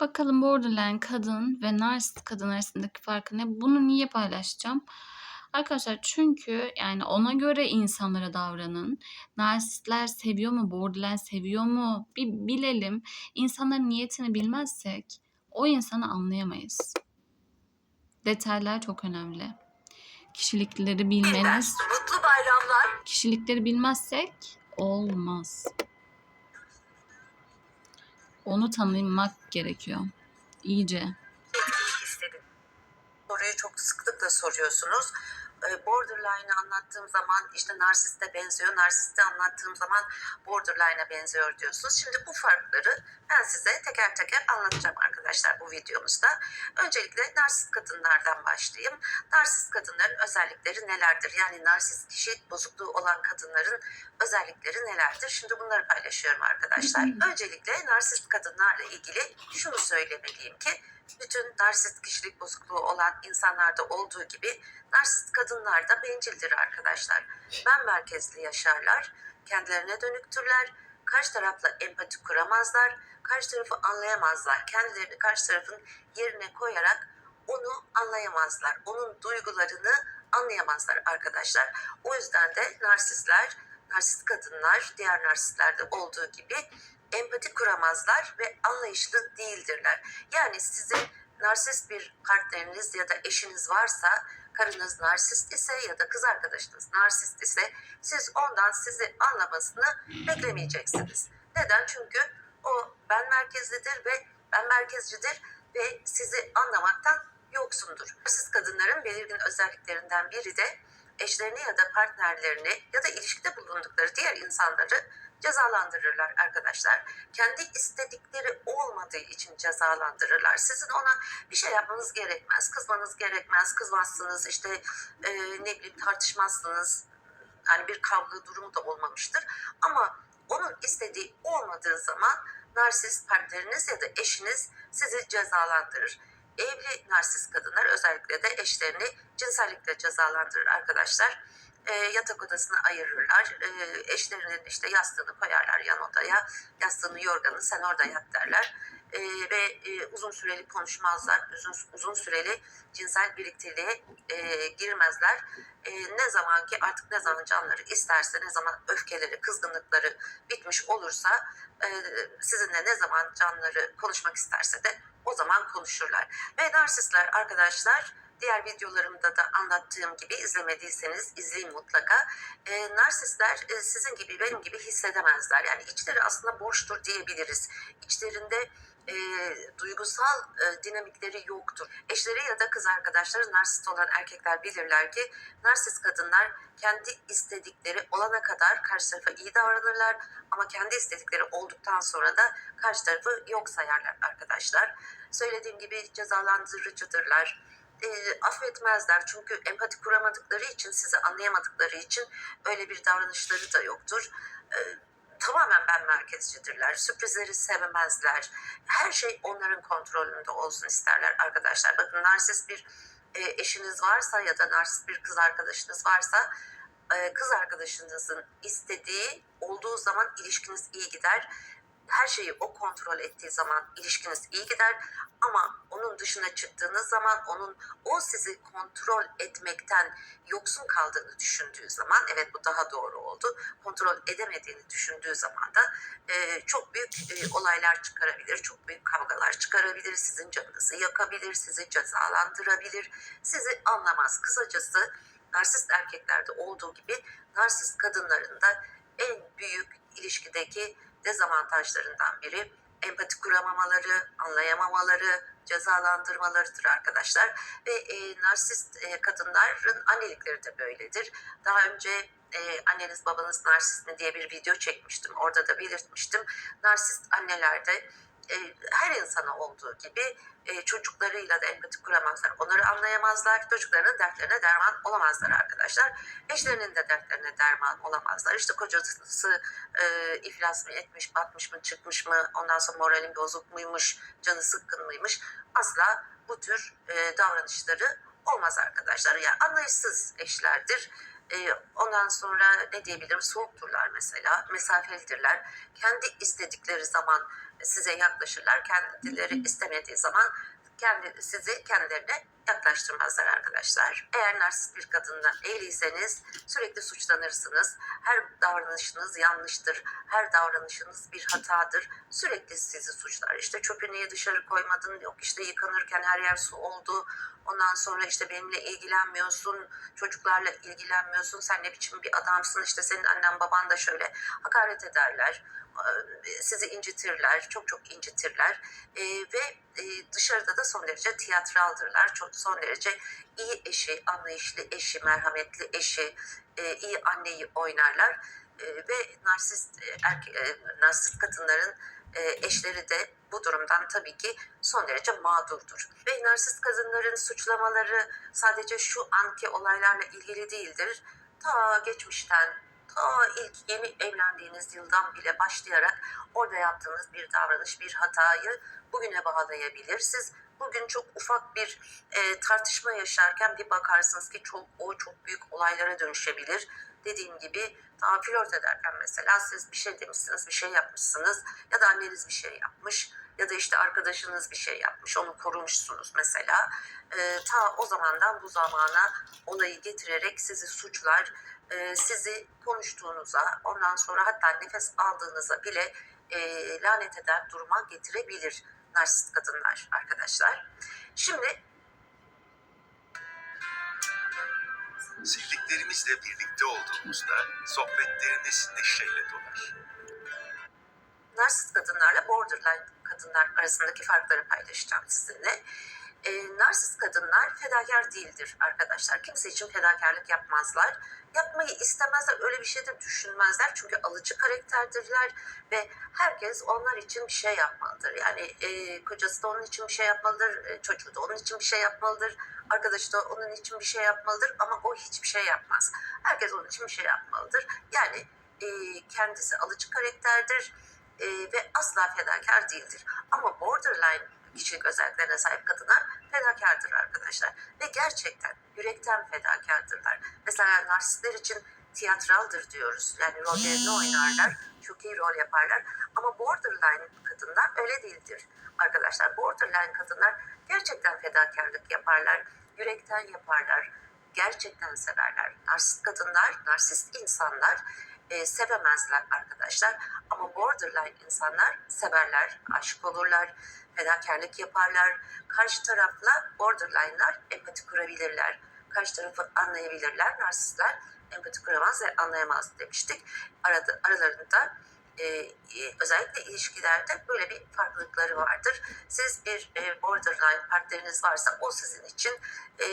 Bakalım borderline kadın ve narsist kadın arasındaki farkı ne? Bunu niye paylaşacağım? Arkadaşlar çünkü yani ona göre insanlara davranın. Narsistler seviyor mu? Borderline seviyor mu? Bir bilelim. İnsanların niyetini bilmezsek o insanı anlayamayız. Detaylar çok önemli. Kişilikleri bilmeniz, Mutlu bayramlar. kişilikleri bilmezsek olmaz. Onu tanımak gerekiyor. İyice. Soruyu çok sıklıkla soruyorsunuz. Ee, Borderline'ı anlattığım zaman işte narsiste benziyor, narsiste anlattığım zaman borderline'a benziyor diyorsunuz. Şimdi bu farkları ben size teker teker anlatacağım arkadaşlar bu videomuzda. Öncelikle narsist kadınlardan başlayayım. Narsist kadınların özellikleri nelerdir? Yani narsist kişilik bozukluğu olan kadınların özellikleri nelerdir? Şimdi bunları paylaşıyorum arkadaşlar. Öncelikle narsist kadınlarla ilgili şunu söylemeliyim ki bütün narsist kişilik bozukluğu olan insanlarda olduğu gibi narsist kadınlar da bencildir arkadaşlar. Ben merkezli yaşarlar, kendilerine dönüktürler, karşı tarafla empati kuramazlar, karşı tarafı anlayamazlar. Kendilerini karşı tarafın yerine koyarak onu anlayamazlar. Onun duygularını anlayamazlar arkadaşlar. O yüzden de narsistler, narsist kadınlar diğer narsistlerde olduğu gibi empati kuramazlar ve anlayışlı değildirler. Yani sizin narsist bir partneriniz ya da eşiniz varsa, karınız narsist ise ya da kız arkadaşınız narsist ise siz ondan sizi anlamasını beklemeyeceksiniz. Neden? Çünkü o ben merkezlidir ve ben merkezcidir ve sizi anlamaktan yoksundur. Narsist kadınların belirgin özelliklerinden biri de eşlerini ya da partnerlerini ya da ilişkide bulundukları diğer insanları cezalandırırlar arkadaşlar. Kendi istedikleri olmadığı için cezalandırırlar. Sizin ona bir şey yapmanız gerekmez, kızmanız gerekmez, kızmazsınız, işte e, ne bileyim tartışmazsınız. Yani bir kavga durumu da olmamıştır. Ama onun istediği olmadığı zaman narsist partneriniz ya da eşiniz sizi cezalandırır. Evli narsist kadınlar özellikle de eşlerini cinsellikle cezalandırır arkadaşlar e, yatak odasını ayırırlar. E, eşlerinin işte yastığını koyarlar yan odaya. Yastığını, yorganı sen orada yat derler. E, ve e, uzun süreli konuşmazlar. Uzun, uzun süreli cinsel birlikteliğe e, girmezler. E, ne zaman ki artık ne zaman canları isterse, ne zaman öfkeleri, kızgınlıkları bitmiş olursa e, sizinle ne zaman canları konuşmak isterse de o zaman konuşurlar. Ve narsistler arkadaşlar diğer videolarımda da anlattığım gibi izlemediyseniz izleyin mutlaka. E, narsistler e, sizin gibi benim gibi hissedemezler. Yani içleri aslında boştur diyebiliriz. İçlerinde e, duygusal e, dinamikleri yoktur. Eşleri ya da kız arkadaşları narsist olan erkekler bilirler ki narsist kadınlar kendi istedikleri olana kadar karşı tarafa iyi davranırlar ama kendi istedikleri olduktan sonra da karşı tarafı yok sayarlar arkadaşlar. Söylediğim gibi cezalandırıcıdırlar e, affetmezler. Çünkü empati kuramadıkları için, sizi anlayamadıkları için öyle bir davranışları da yoktur. E, tamamen ben merkezcidirler. Sürprizleri sevmezler. Her şey onların kontrolünde olsun isterler arkadaşlar. Bakın narsist bir e, eşiniz varsa ya da narsist bir kız arkadaşınız varsa e, kız arkadaşınızın istediği olduğu zaman ilişkiniz iyi gider her şeyi o kontrol ettiği zaman ilişkiniz iyi gider ama onun dışına çıktığınız zaman onun o sizi kontrol etmekten yoksun kaldığını düşündüğü zaman evet bu daha doğru oldu. Kontrol edemediğini düşündüğü zaman da e, çok büyük e, olaylar çıkarabilir, çok büyük kavgalar çıkarabilir, sizin canınızı yakabilir, sizi cezalandırabilir, sizi anlamaz. Kısacası narsist erkeklerde olduğu gibi narsist kadınların da en büyük ilişkideki dezavantajlarından biri empati kuramamaları, anlayamamaları, cezalandırmalarıdır arkadaşlar. Ve e, narsist e, kadınların annelikleri de böyledir. Daha önce e, anneniz babanız narsist mi diye bir video çekmiştim. Orada da belirtmiştim. Narsist annelerde her insana olduğu gibi e, çocuklarıyla da empati kuramazlar. Onları anlayamazlar. Çocuklarının dertlerine derman olamazlar arkadaşlar. Eşlerinin de dertlerine derman olamazlar. İşte kocası e, iflas mı etmiş, batmış mı, çıkmış mı, ondan sonra moralin bozuk muymuş, canı sıkkın mıymış. Asla bu tür e, davranışları olmaz arkadaşlar. Yani anlayışsız eşlerdir. E, ondan sonra ne diyebilirim? Soğukturlar mesela, mesafelidirler. Kendi istedikleri zaman size yaklaşırlar. Kendileri istemediği zaman kendi, sizi kendilerine yaklaştırmazlar arkadaşlar. Eğer narsist bir kadınla evliyseniz sürekli suçlanırsınız. Her davranışınız yanlıştır. Her davranışınız bir hatadır. Sürekli sizi suçlar. İşte çöpü niye dışarı koymadın? Yok işte yıkanırken her yer su oldu. Ondan sonra işte benimle ilgilenmiyorsun. Çocuklarla ilgilenmiyorsun. Sen ne biçim bir adamsın? İşte senin annen baban da şöyle hakaret ederler sizi incitirler, çok çok incitirler E, ve e, dışarıda da son derece tiyatraldırlar, çok son derece iyi eşi, anlayışlı eşi, merhametli eşi, e, iyi anneyi oynarlar E, ve narsist e, erke, e, narsist kadınların e, eşleri de bu durumdan tabii ki son derece mağdurdur. Ve narsist kadınların suçlamaları sadece şu anki olaylarla ilgili değildir. Ta geçmişten ta ilk yeni evlendiğiniz yıldan bile başlayarak orada yaptığınız bir davranış, bir hatayı bugüne bağlayabilir. Siz bugün çok ufak bir e, tartışma yaşarken bir bakarsınız ki çok o çok büyük olaylara dönüşebilir. Dediğim gibi daha flört ederken mesela siz bir şey demişsiniz, bir şey yapmışsınız ya da anneniz bir şey yapmış ya da işte arkadaşınız bir şey yapmış, onu korumuşsunuz mesela. E, ta o zamandan bu zamana olayı getirerek sizi suçlar, e, sizi konuştuğunuza, ondan sonra hatta nefes aldığınıza bile e, lanet eder duruma getirebilir narsist kadınlar arkadaşlar. Şimdi Sevdiklerimizle birlikte olduğumuzda sohbetlerimiz neşeyle dolar. narsist kadınlarla borderline kadınlar arasındaki farkları paylaşacağım sizinle. E, narsist kadınlar fedakar değildir arkadaşlar. Kimse için fedakarlık yapmazlar. Yapmayı istemezler, öyle bir şey de düşünmezler. Çünkü alıcı karakterdirler ve herkes onlar için bir şey yapmalıdır. Yani e, kocası da onun için bir şey yapmalıdır, e, çocuğu da onun için bir şey yapmalıdır, arkadaşı da onun için bir şey yapmalıdır ama o hiçbir şey yapmaz. Herkes onun için bir şey yapmalıdır. Yani e, kendisi alıcı karakterdir e, ve asla fedakar değildir. Ama borderline kişilik özelliklerine sahip kadınlar fedakardır arkadaşlar. Ve gerçekten yürekten fedakardırlar. Mesela narsistler için tiyatraldır diyoruz. Yani rollerini oynarlar, çok iyi rol yaparlar. Ama borderline kadınlar öyle değildir arkadaşlar. Borderline kadınlar gerçekten fedakarlık yaparlar, yürekten yaparlar, gerçekten severler. Narsist kadınlar, narsist insanlar e, sevemezler arkadaşlar. Ama borderline insanlar severler, aşık olurlar, fedakarlık yaparlar. Karşı tarafla borderline'lar empati kurabilirler. Karşı tarafı anlayabilirler. Narsistler empati kuramaz ve anlayamaz demiştik. Arada, aralarında e, e, özellikle ilişkilerde böyle bir farklılıkları vardır. Siz bir e, borderline partneriniz varsa o sizin için e,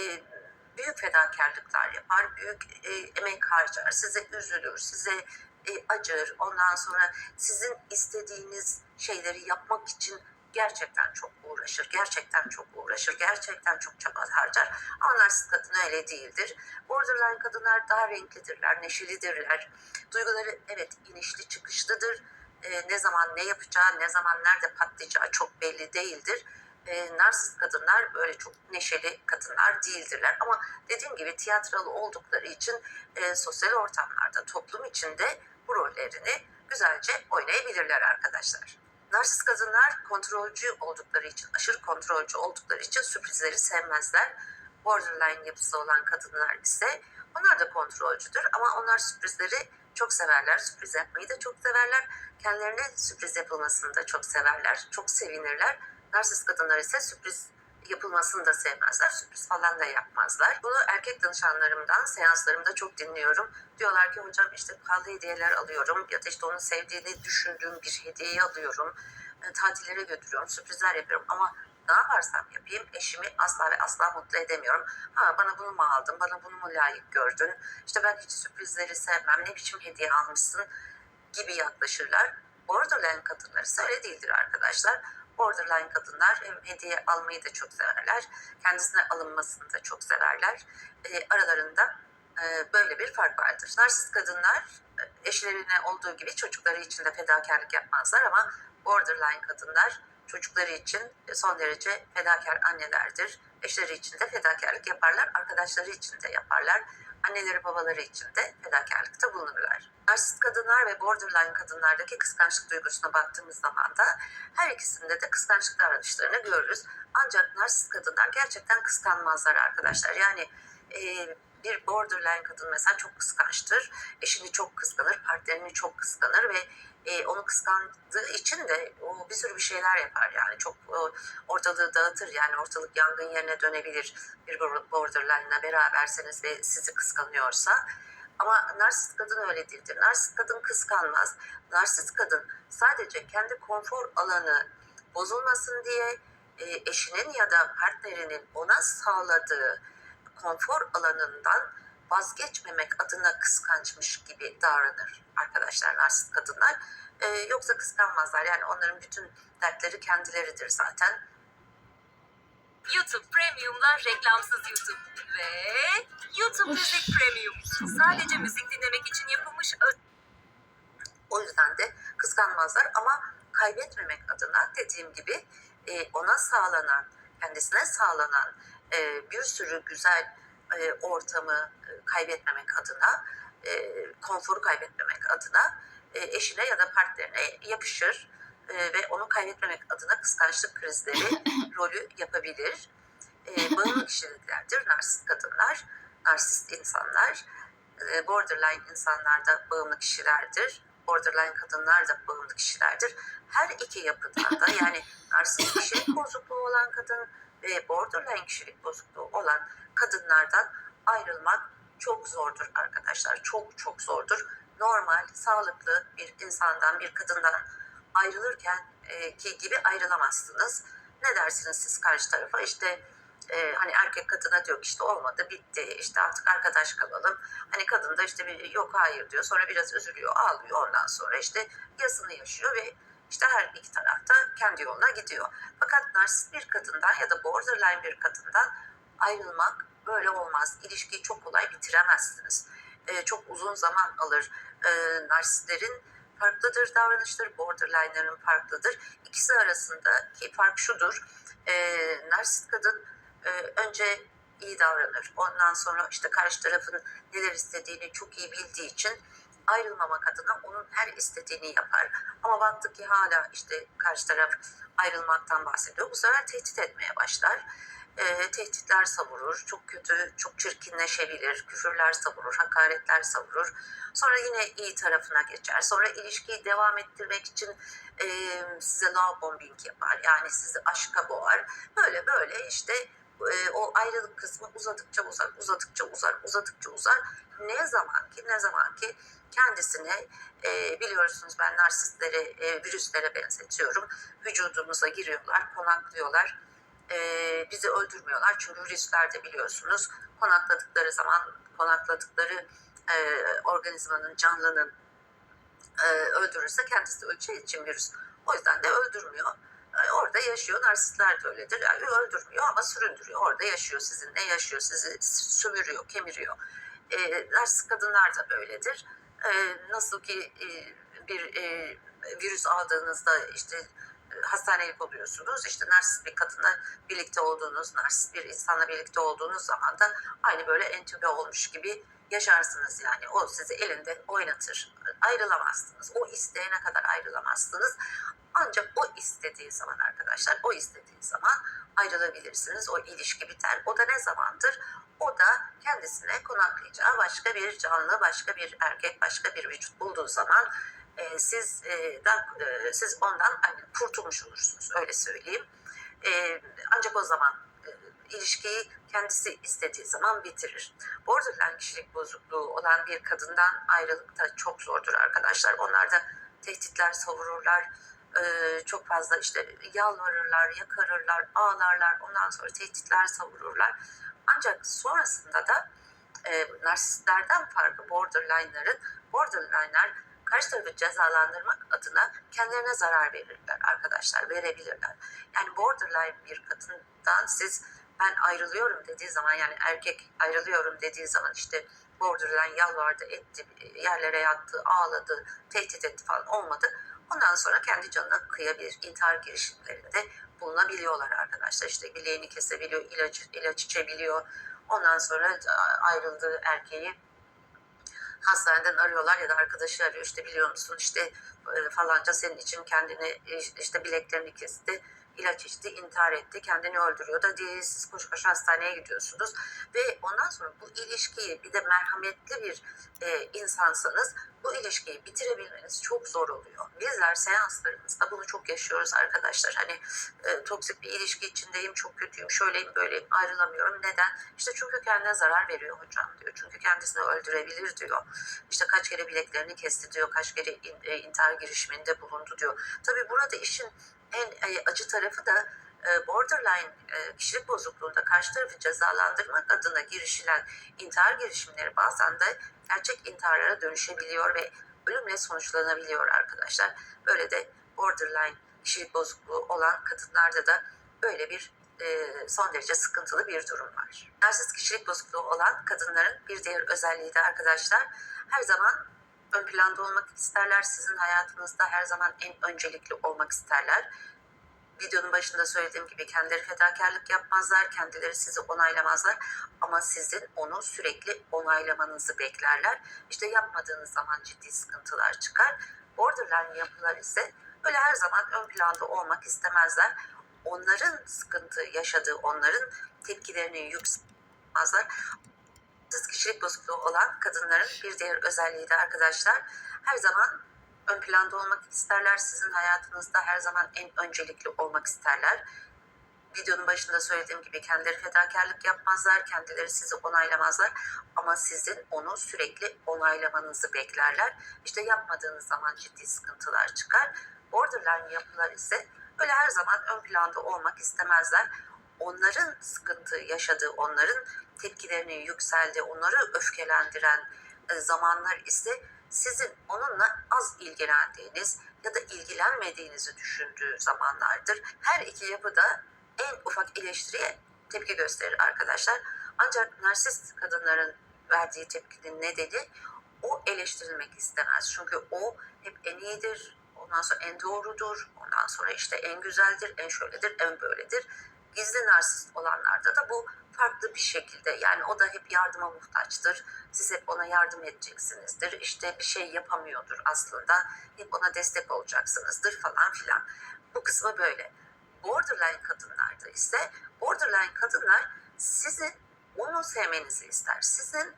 büyük fedakarlıklar yapar, büyük e, emek harcar, size üzülür, size e, acır. Ondan sonra sizin istediğiniz şeyleri yapmak için gerçekten çok uğraşır, gerçekten çok uğraşır, gerçekten çok çaba harcar. Ama narsist kadın öyle değildir. Borderline kadınlar daha renklidirler, neşelidirler. Duyguları evet inişli çıkışlıdır. E, ne zaman ne yapacağı, ne zaman nerede patlayacağı çok belli değildir. E, narsist kadınlar böyle çok neşeli kadınlar değildirler. Ama dediğim gibi tiyatralı oldukları için e, sosyal ortamlarda, toplum içinde bu rollerini güzelce oynayabilirler arkadaşlar. Narsist kadınlar kontrolcü oldukları için, aşırı kontrolcü oldukları için sürprizleri sevmezler. Borderline yapısı olan kadınlar ise onlar da kontrolcüdür ama onlar sürprizleri çok severler. Sürpriz yapmayı da çok severler. Kendilerine sürpriz yapılmasını da çok severler. Çok sevinirler. Narsist kadınlar ise sürpriz yapılmasını da sevmezler. Sürpriz falan da yapmazlar. Bunu erkek danışanlarımdan, seanslarımda çok dinliyorum. Diyorlar ki hocam işte pahalı hediyeler alıyorum ya da işte onun sevdiğini düşündüğüm bir hediyeyi alıyorum. E, tatillere götürüyorum, sürprizler yapıyorum ama ne yaparsam yapayım eşimi asla ve asla mutlu edemiyorum. Ha bana bunu mu aldın, bana bunu mu layık gördün? İşte ben hiç sürprizleri sevmem, ne biçim hediye almışsın gibi yaklaşırlar. Borderline kadınlar ise öyle değildir arkadaşlar. Borderline kadınlar hem hediye almayı da çok severler, kendisine alınmasını da çok severler. E, aralarında e, böyle bir fark vardır. Narsist kadınlar e, eşlerine olduğu gibi çocukları için de fedakarlık yapmazlar ama borderline kadınlar çocukları için son derece fedakar annelerdir. Eşleri için de fedakarlık yaparlar, arkadaşları için de yaparlar. Anneleri babaları için de fedakarlıkta bulunurlar. Narsist kadınlar ve borderline kadınlardaki kıskançlık duygusuna baktığımız zaman da her ikisinde de kıskançlık davranışlarını görürüz. Ancak narsist kadınlar gerçekten kıskanmazlar arkadaşlar. Yani e, bir borderline kadın mesela çok kıskançtır. Eşini çok kıskanır, partnerini çok kıskanır ve e, onu kıskandığı için de o bir sürü bir şeyler yapar. Yani çok e, ortalığı dağıtır. Yani ortalık yangın yerine dönebilir bir borderline'la beraberseniz ve sizi kıskanıyorsa. Ama narsist kadın öyle değildir. Narsist kadın kıskanmaz. Narsist kadın sadece kendi konfor alanı bozulmasın diye e, eşinin ya da partnerinin ona sağladığı konfor alanından vazgeçmemek adına kıskançmış gibi davranır arkadaşlar narsist kadınlar. E, yoksa kıskanmazlar. Yani onların bütün dertleri kendileridir zaten. YouTube Premium'la reklamsız YouTube ve YouTube. Müzik Premium. Sadece müzik dinlemek için yapılmış O yüzden de kıskanmazlar ama kaybetmemek adına dediğim gibi e, ona sağlanan, kendisine sağlanan e, bir sürü güzel e, ortamı e, kaybetmemek adına, e, konforu kaybetmemek adına e, eşine ya da partnerine yapışır e, ve onu kaybetmemek adına kıskançlık krizleri rolü yapabilir. E, bağımlı kişiliklerdir narsist kadınlar, narsist insanlar. E, borderline insanlar da bağımlı kişilerdir. Borderline kadınlar da bağımlı kişilerdir. Her iki yapıdan da yani narsist kişilik bozukluğu olan kadın ve borderline kişilik bozukluğu olan kadınlardan ayrılmak çok zordur arkadaşlar. Çok çok zordur. Normal, sağlıklı bir insandan, bir kadından ayrılırken e, ki gibi ayrılamazsınız. Ne dersiniz siz karşı tarafa? İşte e, hani erkek kadına diyor ki işte olmadı bitti işte artık arkadaş kalalım. Hani kadın da işte bir, yok hayır diyor sonra biraz üzülüyor ağlıyor ondan sonra işte yasını yaşıyor ve işte her iki tarafta kendi yoluna gidiyor. Fakat narsist bir kadından ya da borderline bir kadından ayrılmak böyle olmaz. İlişkiyi çok kolay bitiremezsiniz. E, çok uzun zaman alır. E, narsistlerin farklıdır davranışları, borderline'ların farklıdır. İkisi arasındaki fark şudur. E, narsist kadın e, önce iyi davranır. Ondan sonra işte karşı tarafın neler istediğini çok iyi bildiği için ayrılmamak adına onun her istediğini yapar. Ama baktı ki hala işte karşı taraf ayrılmaktan bahsediyor. Bu sefer tehdit etmeye başlar. E, tehditler savurur, çok kötü, çok çirkinleşebilir, küfürler savurur, hakaretler savurur. Sonra yine iyi tarafına geçer. Sonra ilişkiyi devam ettirmek için e, size love bombing yapar. Yani sizi aşka boğar. Böyle böyle işte e, o ayrılık kısmı uzadıkça uzar, uzadıkça uzar, uzadıkça uzar. Ne zaman ki ne zaman ki kendisine e, biliyorsunuz ben narsistleri e, virüslere benzetiyorum. Vücudumuza giriyorlar, konaklıyorlar. E, bizi öldürmüyorlar çünkü virüsler de biliyorsunuz konakladıkları zaman konakladıkları e, organizmanın, canlının e, öldürürse kendisi öleceği için virüs. O yüzden de öldürmüyor. E, orada yaşıyor. Narsistler de öyledir. Yani öldürmüyor ama süründürüyor. Orada yaşıyor sizinle yaşıyor. Sizi sömürüyor, kemiriyor. E, narsist kadınlar da böyledir. E, nasıl ki e, bir e, virüs aldığınızda işte hastanelik oluyorsunuz. İşte narsist bir kadınla birlikte olduğunuz, narsist bir insanla birlikte olduğunuz zaman da aynı böyle entübe olmuş gibi yaşarsınız yani. O sizi elinde oynatır. Ayrılamazsınız. O isteyene kadar ayrılamazsınız. Ancak o istediği zaman arkadaşlar, o istediği zaman ayrılabilirsiniz. O ilişki biter. O da ne zamandır? O da kendisine konaklayacağı başka bir canlı, başka bir erkek, başka bir vücut bulduğu zaman e, siz e, da, e, siz ondan hani, kurtulmuş olursunuz. Öyle söyleyeyim. Ancak o zaman ilişkiyi kendisi istediği zaman bitirir. Borderline kişilik bozukluğu olan bir kadından ayrılık da çok zordur arkadaşlar. Onlar da tehditler savururlar. Çok fazla işte yalvarırlar, yakarırlar, ağlarlar. Ondan sonra tehditler savururlar. Ancak sonrasında da e, narsistlerden farkı borderline'ların, borderline'lar karşı tarafı cezalandırmak adına kendilerine zarar verirler arkadaşlar, verebilirler. Yani borderline bir kadından siz ben ayrılıyorum dediği zaman yani erkek ayrılıyorum dediği zaman işte borderline yalvardı etti yerlere yattı ağladı tehdit etti falan olmadı. Ondan sonra kendi canına kıyabilir. İntihar girişimlerinde bulunabiliyorlar arkadaşlar. İşte bileğini kesebiliyor ilacı, ilaç içebiliyor. Ondan sonra ayrıldığı erkeği hastaneden arıyorlar ya da arkadaşı arıyor işte biliyor musun işte e, falanca senin için kendini işte bileklerini kesti ilaç içti, intihar etti, kendini öldürüyor da diye siz koş koş hastaneye gidiyorsunuz. Ve ondan sonra bu ilişkiyi bir de merhametli bir e, insansanız bu ilişkiyi bitirebilmeniz çok zor oluyor. Bizler seanslarımızda bunu çok yaşıyoruz arkadaşlar. Hani e, toksik bir ilişki içindeyim, çok kötüyüm, şöyleyim, böyleyim, ayrılamıyorum. Neden? İşte çünkü kendine zarar veriyor hocam diyor. Çünkü kendisini öldürebilir diyor. İşte kaç kere bileklerini kesti diyor, kaç kere in, e, intihar girişiminde bulundu diyor. Tabii burada işin en e, acı tarafı da e, borderline e, kişilik bozukluğunda karşı tarafı cezalandırmak adına girişilen intihar girişimleri bazen de gerçek intiharlara dönüşebiliyor ve ölümle sonuçlanabiliyor arkadaşlar. Böyle de borderline kişilik bozukluğu olan kadınlarda da böyle bir son derece sıkıntılı bir durum var. Narsist kişilik bozukluğu olan kadınların bir diğer özelliği de arkadaşlar her zaman ön planda olmak isterler. Sizin hayatınızda her zaman en öncelikli olmak isterler. Videonun başında söylediğim gibi kendileri fedakarlık yapmazlar, kendileri sizi onaylamazlar ama sizin onu sürekli onaylamanızı beklerler. İşte yapmadığınız zaman ciddi sıkıntılar çıkar. Borderline yapılar ise öyle her zaman ön planda olmak istemezler. Onların sıkıntı yaşadığı, onların tepkilerini yükseltmezler. Kişilik bozukluğu olan kadınların bir diğer özelliği de arkadaşlar her zaman ön planda olmak isterler. Sizin hayatınızda her zaman en öncelikli olmak isterler. Videonun başında söylediğim gibi kendileri fedakarlık yapmazlar, kendileri sizi onaylamazlar ama sizin onu sürekli onaylamanızı beklerler. İşte yapmadığınız zaman ciddi sıkıntılar çıkar. Borderline yapılar ise öyle her zaman ön planda olmak istemezler. Onların sıkıntı yaşadığı, onların tepkilerini yükseldiği, onları öfkelendiren e, zamanlar ise sizin onunla az ilgilendiğiniz ya da ilgilenmediğinizi düşündüğü zamanlardır. Her iki yapı da en ufak eleştiriye tepki gösterir arkadaşlar. Ancak narsist kadınların verdiği tepkinin nedeni o eleştirilmek istemez. Çünkü o hep en iyidir, ondan sonra en doğrudur, ondan sonra işte en güzeldir, en şöyledir, en böyledir. Gizli narsist olanlarda da bu farklı bir şekilde yani o da hep yardıma muhtaçtır. Siz hep ona yardım edeceksinizdir. İşte bir şey yapamıyordur aslında. Hep ona destek olacaksınızdır falan filan. Bu kısmı böyle. Borderline kadınlarda ise borderline kadınlar sizin onu sevmenizi ister. Sizin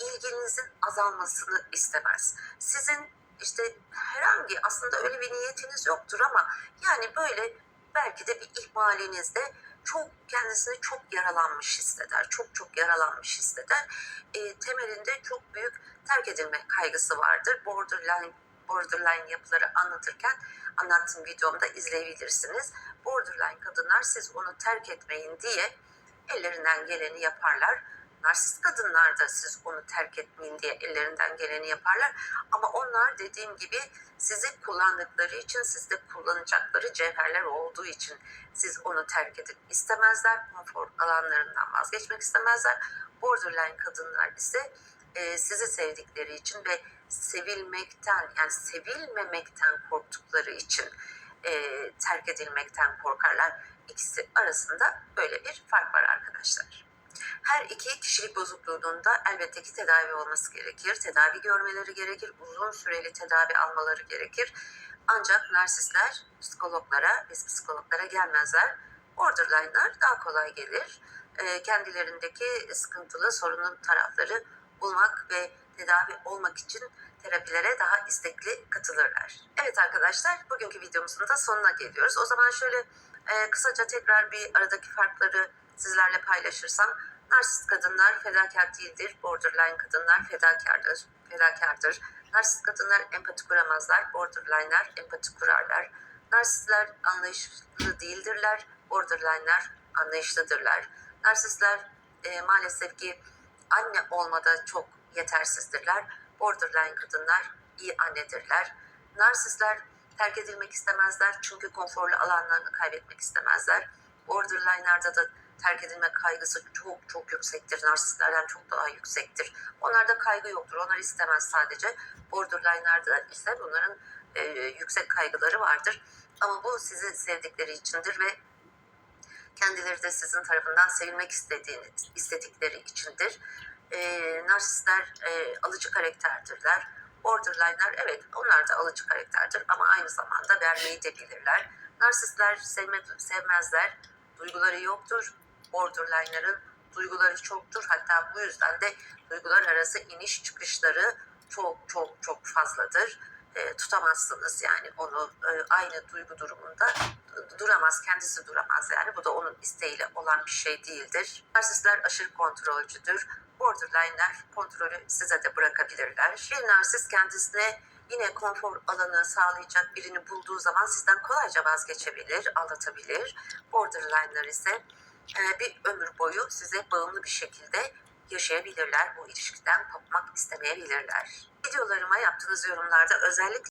ilginizin azalmasını istemez. Sizin işte herhangi aslında öyle bir niyetiniz yoktur ama yani böyle belki de bir ihmalinizde çok kendisini çok yaralanmış hisseder. Çok çok yaralanmış hisseder. E, temelinde çok büyük terk edilme kaygısı vardır. Borderline borderline yapıları anlatırken anlattığım videomda izleyebilirsiniz. Borderline kadınlar siz onu terk etmeyin diye ellerinden geleni yaparlar. Narsist kadınlar da siz onu terk etmeyin diye ellerinden geleni yaparlar. Ama onlar dediğim gibi sizi kullandıkları için, sizde kullanacakları cevherler olduğu için siz onu terk edip istemezler. Konfor alanlarından vazgeçmek istemezler. Borderline kadınlar ise e, sizi sevdikleri için ve sevilmekten yani sevilmemekten korktukları için e, terk edilmekten korkarlar. İkisi arasında böyle bir fark var arkadaşlar. Her iki kişilik bozukluğunda elbette ki tedavi olması gerekir. Tedavi görmeleri gerekir. Uzun süreli tedavi almaları gerekir. Ancak narsistler psikologlara, biz psikologlara gelmezler. Borderline'lar daha kolay gelir. E, kendilerindeki sıkıntılı sorunun tarafları bulmak ve tedavi olmak için terapilere daha istekli katılırlar. Evet arkadaşlar bugünkü videomuzun da sonuna geliyoruz. O zaman şöyle e, kısaca tekrar bir aradaki farkları sizlerle paylaşırsam narsist kadınlar fedakar değildir. Borderline kadınlar fedakardır. fedakardır. Narsist kadınlar empati kuramazlar. Borderline'lar empati kurarlar. Narsistler anlayışlı değildirler. Borderline'lar anlayışlıdırlar. Narsistler e, maalesef ki anne olmada çok yetersizdirler. Borderline kadınlar iyi annedirler. Narsistler terk edilmek istemezler çünkü konforlu alanlarını kaybetmek istemezler. Borderline'larda da terk edilme kaygısı çok çok yüksektir. Narsistlerden çok daha yüksektir. Onlarda kaygı yoktur. Onlar istemez sadece. Borderline'larda ise bunların e, yüksek kaygıları vardır. Ama bu sizi sevdikleri içindir ve Kendileri de sizin tarafından sevilmek istediğiniz, istedikleri içindir. E, narsistler e, alıcı karakterdirler. Borderline'lar evet onlar da alıcı karakterdir ama aynı zamanda vermeyi de bilirler. Narsistler sevme, sevmezler. Duyguları yoktur. Borderline'ların duyguları çoktur. Hatta bu yüzden de duygular arası iniş çıkışları çok çok çok fazladır. E, tutamazsınız yani onu e, aynı duygu durumunda duramaz, kendisi duramaz yani. Bu da onun isteğiyle olan bir şey değildir. Narsistler aşırı kontrolcüdür. Borderline'ler kontrolü size de bırakabilirler. Bir narsist kendisine yine konfor alanı sağlayacak birini bulduğu zaman sizden kolayca vazgeçebilir, aldatabilir. Borderline'lar ise bir ömür boyu size bağımlı bir şekilde yaşayabilirler. Bu ilişkiden kopmak istemeyebilirler. Videolarıma yaptığınız yorumlarda özellikle